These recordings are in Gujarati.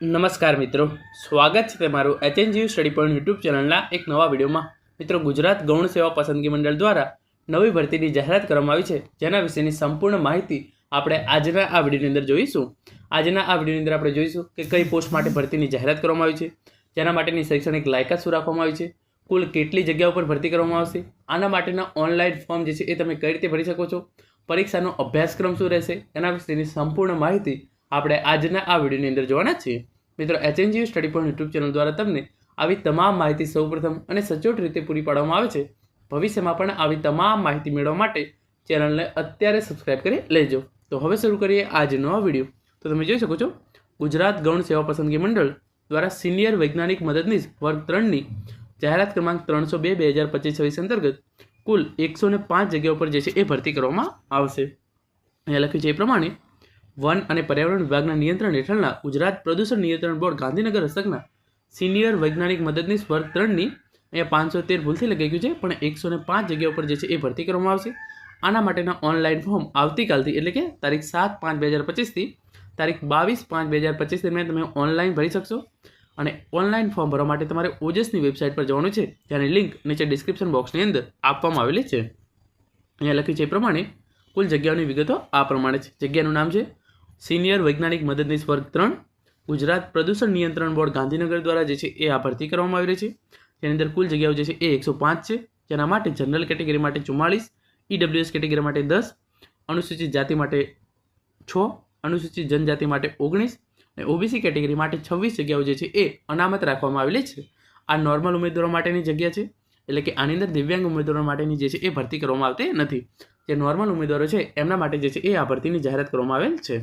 નમસ્કાર મિત્રો. સ્વાગત છે તમારું એચએનજીયુ સ્ટડી પોઈન્ટ યુટ્યુબ ચેનલના એક નવા વિડીયોમાં. મિત્રો, ગુજરાત ગૌણ સેવા પસંદગી મંડળ દ્વારા નવી ભરતીની જાહેરાત કરવામાં આવી છે. જેના વિશેની સંપૂર્ણ માહિતી આપણે આજના આ વિડીયોની અંદર જોઈશું. આજના આ વિડીયોની અંદર આપણે જોઈશું કે કઈ પોસ્ટ માટે ભરતીની જાહેરાત કરવામાં આવી છે. જેના માટેની શૈક્ષણિક લાયકાત શું રાખવામાં આવી છે? કુલ કેટલી જગ્યા ઉપર ભરતી કરવામાં આવશે? આના માટેના ઓનલાઈન ફોર્મ જે છે એ તમે કઈ રીતે ભરી શકો છો? પરીક્ષાનો અભ્યાસક્રમ શું રહેશે? એના વિશેની સંપૂર્ણ માહિતી આપણે આજના આ વિડીયોની અંદર જોવાના છીએ. મિત્રો HNGU study point YouTube channel દ્વારા તમને આવી તમામ માહિતી સૌપ્રથમ અને સચોટ રીતે પૂરી પાડવામાં આવે છે. ભવિષ્યમાં પણ આવી તમામ માહિતી મેળવવા માટે ચેનલને અત્યારે સબસ્ક્રાઈબ કરી લેજો. તો હવે શરૂ કરીએ આજનો આ વીડિયો. તો તમે જોઈ શકો છો, ગુજરાત ગૌણ સેવા પસંદગી મંડળ દ્વારા સિનિયર વૈજ્ઞાનિક મદદનીશ વર્ગ ત્રણની જાહેરાત ક્રમાંક ત્રણસો બે બે હજાર પચીસ છવ્વીસ અંતર્ગત કુલ એકસો ને પાંચ જગ્યાઓ પર જે છે એ ભરતી કરવામાં આવશે. અહીંયા લખ્યું છે એ પ્રમાણે વન અને પર્યાવરણ વિભાગના નિયંત્રણ હેઠળના ગુજરાત પ્રદૂષણ નિયંત્રણ બોર્ડ ગાંધીનગર હસ્તકના સિનિયર વૈજ્ઞાનિક મદદનીશ વર્ગ ત્રણની અહીંયા પાંચસો તેર ભૂલથી લગાઈ ગયું છે, પણ એકસો ને પાંચ જગ્યા ઉપર જે છે એ ભરતી કરવામાં આવશે. આના માટેના ઓનલાઈન ફોર્મ આવતીકાલથી, એટલે કે તારીખ સાત પાંચ બે હજાર પચીસથી તારીખ બાવીસ પાંચ બે હજાર પચીસ દરમિયાન તમે ઓનલાઈન ભરી શકશો. અને ઓનલાઈન ફોર્મ ભરવા માટે તમારે ઓજસની વેબસાઇટ પર જવાનું છે જેની લિંક નીચે ડિસ્ક્રિપ્શન બોક્સની અંદર આપવામાં આવેલી છે. અહીંયા લખ્યું છે એ પ્રમાણે, કુલ જગ્યાઓની વિગતો આ પ્રમાણે છે. જગ્યાનું નામ છે સિનિયર વૈજ્ઞાનિક મદદનીશ વર્ગ ત્રણ, ગુજરાત પ્રદૂષણ નિયંત્રણ બોર્ડ ગાંધીનગર દ્વારા જે છે એ આ ભરતી કરવામાં આવી રહી છે. જેની અંદર કુલ જગ્યાઓ જે છે એ એકસો પાંચ છે. જેના માટે જનરલ કેટેગરી માટે ચુમ્માળીસ ઈડબ્લ્યુએસ કેટેગરી માટે દસ, અનુસૂચિત જાતિ માટે છ, અનુસૂચિત જનજાતિ માટે ઓગણીસ અને ઓબીસી કેટેગરી માટે છવ્વીસ જગ્યાઓ જે છે એ અનામત રાખવામાં આવેલી છે. આ નોર્મલ ઉમેદવારો માટેની જગ્યા છે. એટલે કે આની અંદર દિવ્યાંગ ઉમેદવારો માટેની જે છે એ ભરતી કરવામાં આવતી નથી. જે નોર્મલ ઉમેદવારો છે એમના માટે જે છે એ આ ભરતીની જાહેરાત કરવામાં આવેલ છે.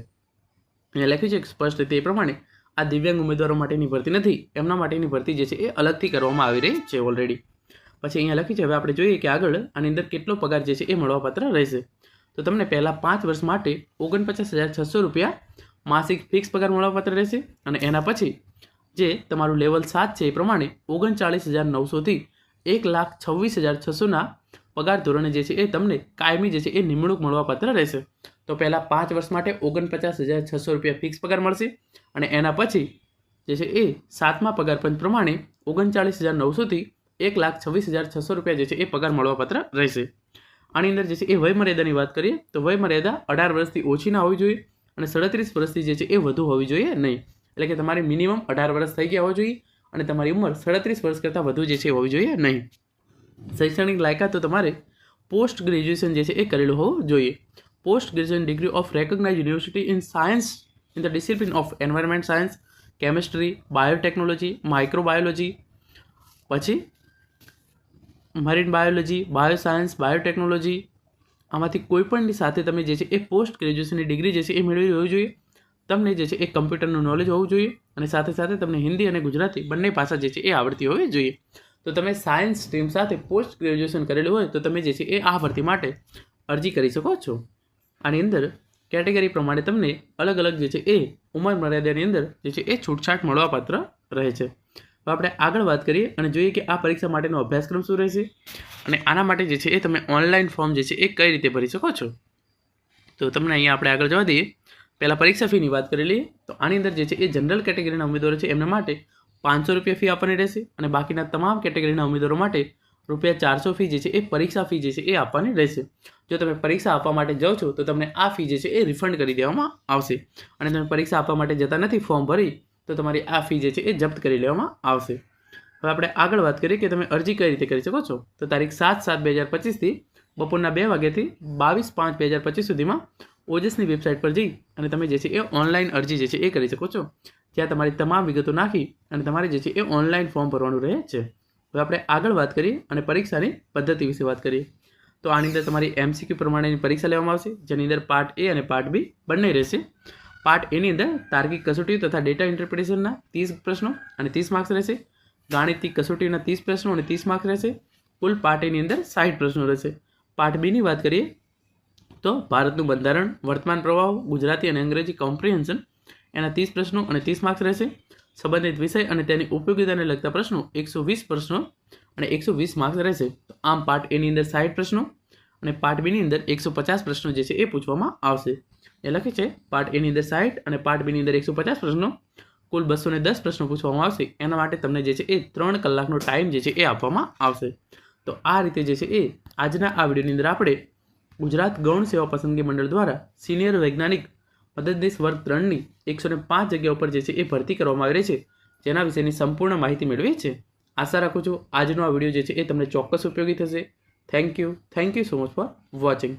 અહીંયા લખ્યું છે સ્પષ્ટ રીતે એ પ્રમાણે આ દિવ્યાંગ ઉમેદવારો માટેની ભરતી નથી, એમના માટેની ભરતી જે છે એ અલગથી કરવામાં આવી રહી છે ઓલરેડી પછી અહીંયા લખ્યું છે, હવે આપણે જોઈએ કે આગળ આની અંદર કેટલો પગાર જે છે એ મળવાપાત્ર રહેશે. તો તમને પહેલાં પાંચ વર્ષ માટે ઓગણપચાસ હજાર છસો રૂપિયા માસિક ફિક્સ પગાર મળવાપાત્ર રહેશે અને એના પછી જે તમારું લેવલ સાત છે એ પ્રમાણે ઓગણચાળીસ હજાર નવસોથી એક લાખ છવ્વીસ હજાર છસોના પગાર ધોરણે જે છે એ તમને કાયમી જે છે એ નિમણૂક મળવાપાત્ર રહેશે. તો પહેલાં પાંચ વર્ષ માટે ઓગણપચાસ હજાર છસો રૂપિયા ફિક્સ પગાર મળશે અને એના પછી જે છે એ સાતમા પગાર પંચ પ્રમાણે ઓગણચાળીસ હજાર નવસોથી એક લાખ છવ્વીસ હજાર છસો રૂપિયા જે છે એ પગાર મળવાપાત્ર રહેશે. આની અંદર જે છે એ વયમર્યાદાની વાત કરીએ તો વયમર્યાદા અઢાર વર્ષથી ઓછી ના હોવી જોઈએ અને સાડત્રીસ વર્ષથી જે છે એ વધુ હોવી જોઈએ નહીં. એટલે કે તમારે મિનિમમ અઢાર વર્ષ થઈ ગયા હોવા જોઈએ અને તમારી ઉંમર સાડત્રીસ વર્ષ કરતાં વધુ જે છે હોવી જોઈએ નહીં. શૈક્ષણિક લાયકાત તો તમારે પોસ્ટ ગ્રેજ્યુએશન જે છે એ કરેલું હોવું જોઈએ. Post graduation degree of recognise university in science in the discipline of environment science chemistry biotechnology microbiology પછી marine biology bio science biotechnology આમાંથી કોઈપણની સાથે તમે જે છે એ પોસ્ટ ગ્રેજ્યુએશનની ડિગ્રી જે છે એ મેળવી હોવી જોઈએ. તમને જે છે એ કમ્પ્યુટરનું નોલેજ હોવું જોઈએ અને સાથે સાથે તમને હિન્દી અને ગુજરાતી બંને ભાષા જે છે એ આવડતી હોવી જોઈએ. તો તમે સાયન્સ સ્ટ્રીમ સાથે પોસ્ટ ગ્રેજ્યુએશન કરેલું હોય તો તમે જે છે એ આ ભરતી માટે અરજી કરી શકો છો. આની અંદર કેટેગરી પ્રમાણે તમને અલગ અલગ જે છે એ ઉંમર મર્યાદાની અંદર જે છે એ છૂટછાટ મળવાપાત્ર રહે છે. હવે આપણે આગળ વાત કરીએ અને જોઈએ કે આ પરીક્ષા માટેનો અભ્યાસક્રમ શું રહેશે અને આના માટે જે છે એ તમે ઓનલાઈન ફોર્મ જે છે એ કઈ રીતે ભરી શકો છો. તો તમને અહીંયા આપણે આગળ જવા દઈએ. પહેલાં પરીક્ષા ફીની વાત કરી લઈએ. તો આની અંદર જે છે એ જનરલ કેટેગરીના ઉમેદવારો છે એમના માટે પાંચસો રૂપિયા ફી આપવાની રહેશે અને બાકીના તમામ કેટેગરીના ઉમેદવારો માટે રૂપિયા ચારસો ફી જે છે એ પરીક્ષા ફી જે છે એ આપવાની રહેશે. જો તમે પરીક્ષા આપવા માટે જાઓ છો, તો તમને આ ફી જે છે એ રિફંડ કરી દેવામાં આવશે. અને તમે પરીક્ષા આપવા માટે જતા નથી ફોર્મ ભરી, તો તમારી આ ફી જે છે એ જપ્ત કરી લેવામાં આવશે. હવે આપણે આગળ વાત કરીએ કે તમે અરજી કઈ રીતે કરી શકો છો? તો તારીખ સાત સાત બે હજાર પચીસથી બપોરના બે વાગ્યાથી બાવીસ પાંચ બે હજાર પચીસ સુધીમાં ઓજસની વેબસાઇટ પર જઈ અને તમે જે છે એ ઓનલાઈન અરજી જે છે એ કરી શકો છો. જ્યાં તમારી તમામ વિગતો નાખી અને તમારે જે છે એ ઓનલાઈન ફોર્મ ભરવાનું રહે છે. હવે આપણે આગળ વાત કરીએ અને પરીક્ષાની પદ્ધતિ વિશે વાત કરીએ. તો આની અંદર તમારી એમસીક્યુ પ્રમાણેની પરીક્ષા લેવામાં આવશે, જેની અંદર પાર્ટ એ અને પાર્ટ બી બંને રહેશે. પાર્ટ એની અંદર તાર્કિક કસોટી તથા ડેટા ઇન્ટરપ્રિટેશનના ત્રીસ પ્રશ્નો અને ત્રીસ માર્ક્સ રહેશે. ગાણિતિક કસોટીના ત્રીસ પ્રશ્નો અને ત્રીસ માર્ક્સ રહેશે. કુલ પાર્ટ એની અંદર સાઠ પ્રશ્નો રહેશે. પાર્ટ બીની વાત કરીએ તો ભારતનું બંધારણ, વર્તમાન પ્રવાહો, ગુજરાતી અને અંગ્રેજી કોમ્પ્રિહેન્શન એના ત્રીસ પ્રશ્નો અને ત્રીસ માર્ક્સ રહેશે. સંબંધિત વિષય અને તેની ઉપયોગિતાને લગતા પ્રશ્નો એકસો વીસ પ્રશ્નો અને એકસો વીસ માર્ક્સ રહેશે. તો આમ પાર્ટ એની અંદર સાઠ પ્રશ્નો અને પાર્ટ બીની અંદર એકસો પચાસ પ્રશ્નો જે છે એ પૂછવામાં આવશે. એ લખે છે પાર્ટ એની અંદર સાઠ અને પાર્ટ બીની અંદર એકસો પચાસ પ્રશ્નો. કુલ બસો ને દસ પ્રશ્નો પૂછવામાં આવશે. એના માટે તમને જે છે એ ત્રણ કલાકનો ટાઈમ જે છે એ આપવામાં આવશે. તો આ રીતે જે છે એ આજના આ વિડીયોની અંદર આપણે ગુજરાત ગૌણ સેવા પસંદગી મંડળ દ્વારા સિનિયર વૈજ્ઞાનિક મદદનીશ વર્ગ ત્રણની એકસો ને પાંચ જગ્યા ઉપર જે છે એ ભરતી કરવામાં આવી રહી છે. જેના વિશેની સંપૂર્ણ માહિતી મેળવી છે. આશા રાખું છું આજનો આ વીડિયો જે છે એ તમને ચોક્કસ ઉપયોગી થશે. Thank you thank you so much for watching